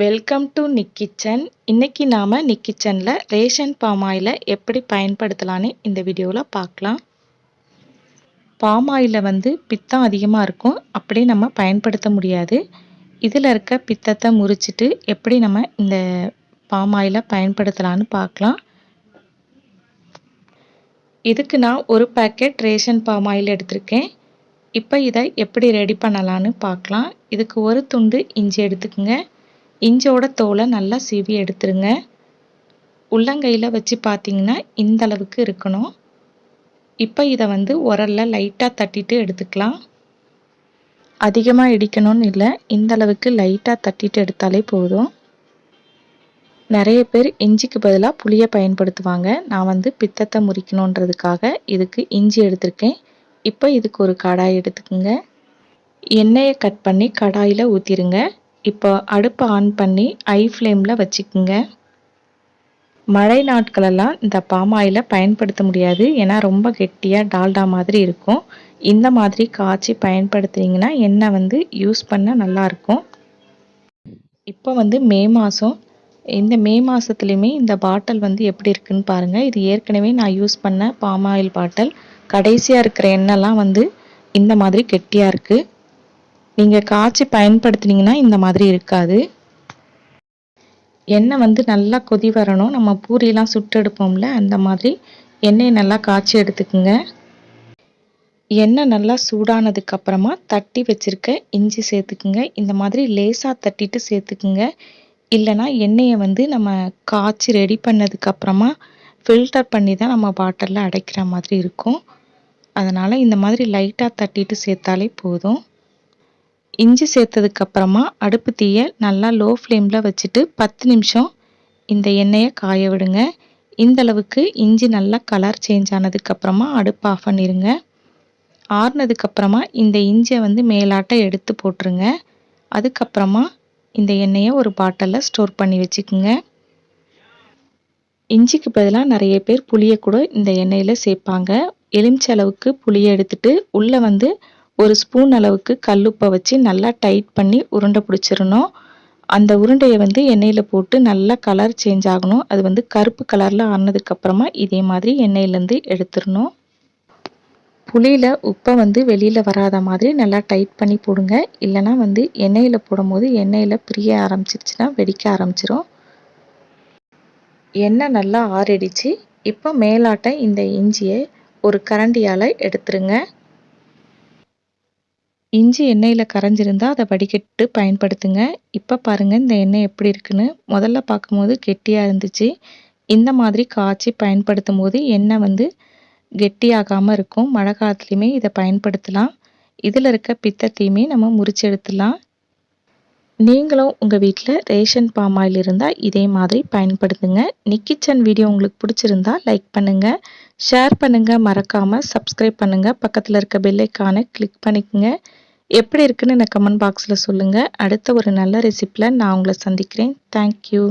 Welcome to Nick kitchen இன்றைக்கி நாம் நிக் கிச்சனில் ரேஷன் பாம் ஆயிலை எப்படி பயன்படுத்தலான்னு இந்த வீடியோவில் பார்க்கலாம். பாம் ஆயிலில் வந்து பித்தம் அதிகமாக இருக்கும். அப்படியே நம்ம பயன்படுத்த முடியாது. இதில் இருக்க பித்தத்தை முறிச்சிட்டு எப்படி நம்ம இந்த பாம் ஆயிலை பயன்படுத்தலான்னு பார்க்கலாம். இதுக்கு நான் ஒரு பேக்கெட் ரேஷன் பாம் ஆயில் எடுத்திருக்கேன். இப்போ இதை எப்படி ரெடி பண்ணலான்னு பார்க்கலாம். இதுக்கு ஒரு துண்டு இஞ்சி எடுத்துக்கோங்க. இஞ்சோட தோலை நல்லா சீவி எடுத்துருங்க. உள்ளங்கையில் வச்சு பார்த்தீங்கன்னா இந்த அளவுக்கு இருக்கணும். இப்போ இதை வந்து உரலில் லைட்டாக தட்டிட்டு எடுத்துக்கலாம். அதிகமாக இடிக்கணும்னு இல்லை இந்த அளவுக்கு லைட்டாக தட்டிட்டு எடுத்தாலே போதும். நிறைய பேர் இஞ்சிக்கு பதிலாக புளியை பயன்படுத்துவாங்க. நான் வந்து பித்தத்தை முறிக்கணுன்றதுக்காக இதுக்கு இஞ்சி எடுத்திருக்கேன். இப்போ இதுக்கு ஒரு கடாய் எடுத்துக்கோங்க. எண்ணெயை கட் பண்ணி கடாயில் ஊற்றிடுங்க இப்போ அடுப்பை ஆன் பண்ணி ஐ ஃப்ளேமில் வச்சுக்குங்க. மழை நாட்களெல்லாம் இந்த பாம் ஆயிலை பயன்படுத்த முடியாது. ஏன்னா ரொம்ப கெட்டியாக டால்டா மாதிரி இருக்கும். இந்த மாதிரி காய்ச்சி பயன்படுத்துனீங்கன்னா எண்ணெய் வந்து யூஸ் பண்ண நல்லாயிருக்கும் இப்போ வந்து மே மாதம் இந்த மே மாதத்துலேயுமே இந்த பாட்டில் வந்து எப்படி இருக்குன்னு பாருங்கள் இது ஏற்கனவே நான் யூஸ் பண்ண பாம் ஆயில் பாட்டில் கடைசியாக இருக்கிற எண்ணெய்லாம் வந்து இந்த மாதிரி கெட்டியாக இருக்குது நீங்கள் காய்ச்சி பயன்படுத்தினீங்கன்னா இந்த மாதிரி இருக்காது. எண்ணெய் வந்து நல்லா கொதி வரணும். நம்ம பூரியெலாம் சுட்டு எடுப்போம்ல அந்த மாதிரி எண்ணெயை நல்லா காய்ச்சி எடுத்துக்குங்க. எண்ணெய் நல்லா சூடானதுக்கப்புறமா தட்டி வச்சுருக்க இஞ்சி சேர்த்துக்குங்க. இந்த மாதிரி லேசாக தட்டிட்டு சேர்த்துக்குங்க. இல்லைனா எண்ணெயை வந்து நம்ம காய்ச்சி ரெடி பண்ணதுக்கப்புறமா ஃபில்டர் பண்ணி தான் நம்ம பாட்டிலில் அடைக்கிற மாதிரி இருக்கும். அதனால் இந்த மாதிரி லைட்டாக தட்டிட்டு சேர்த்தாலே போதும். இஞ்சி சேர்த்ததுக்கப்புறமா அடுப்பு தீயை நல்லா லோ ஃப்ளேமில் வச்சுட்டு பத்து நிமிஷம் இந்த எண்ணெயை காய விடுங்க. இந்தளவுக்கு இஞ்சி நல்லா கலர் சேஞ்ச் ஆனதுக்கப்புறமா அடுப்பு ஆஃப் பண்ணிடுங்க ஆறுனதுக்கப்புறமா இந்த இஞ்சியை வந்து மேலாட்ட எடுத்து போட்டுருங்க. அதுக்கப்புறமா இந்த எண்ணெயை ஒரு பாட்டிலில் ஸ்டோர் பண்ணி வச்சுக்கோங்க. இஞ்சிக்கு பதிலாக நிறைய பேர் புளியை கூட இந்த எண்ணெயில் சேர்ப்பாங்க. எலுமிச்சை அளவுக்கு புளியை எடுத்துட்டு உள்ளே வந்து ஒரு ஸ்பூன் அளவுக்கு கல்லுப்பை வச்சு நல்லா டைட் பண்ணி உருண்டை பிடிச்சிடணும். அந்த உருண்டையை வந்து எண்ணெயில் போட்டு நல்லா கலர் சேஞ்ச் ஆகணும். அது வந்து கருப்பு கலரில் ஆனதுக்கப்புறமா இதே மாதிரி எண்ணெயிலேருந்து எடுத்துடணும். புளியில் உப்பை வந்து வெளியில் வராத மாதிரி நல்லா டைட் பண்ணி போடுங்க. இல்லைனா வந்து எண்ணெயில் போடும்போது எண்ணெயில் பிரிய ஆரம்பிச்சிருச்சுன்னா வெடிக்க ஆரம்பிச்சிரும். எண்ணெய் நல்லா ஆறிடுச்சு. இப்போ மேலாட்ட இந்த இஞ்சியை ஒரு கரண்டியால் எடுத்துருங்க. இஞ்சி எண்ணெயில் கரைஞ்சிருந்தால் அதை வடிகட்டு பயன்படுத்துங்க. இப்போ பாருங்கள் இந்த எண்ணெய் எப்படி இருக்குன்னு. முதல்ல பார்க்கும்போது கெட்டியாக இருந்துச்சு. இந்த மாதிரி காய்ச்சி பயன்படுத்தும் போது எண்ணெய் வந்து கெட்டியாகாமல் இருக்கும். மழை காலத்துலேயுமே இதை பயன்படுத்தலாம். இதில் இருக்க பித்தத்தையுமே நம்ம முறிச்சு எடுத்துடலாம். நீங்களும் உங்கள் வீட்டில் ரேஷன் பாம் ஆயில் இருந்தால் இதே மாதிரி பயன்படுத்துங்க. நிக்கிச்சன் வீடியோ உங்களுக்கு பிடிச்சிருந்தா லைக் பண்ணுங்கள் ஷேர் பண்ணுங்கள் மறக்காமல் சப்ஸ்கிரைப் பண்ணுங்கள் பக்கத்தில் இருக்க பெல்லைக்கான கிளிக் பண்ணிக்கோங்க. எப்படி இருக்குன்னு எனக்கு கமெண்ட் பாக்ஸில் சொல்லுங்கள் அடுத்த ஒரு நல்ல ரெசிப்பியில் நான் உங்களை சந்திக்கிறேன். தேங்க்யூ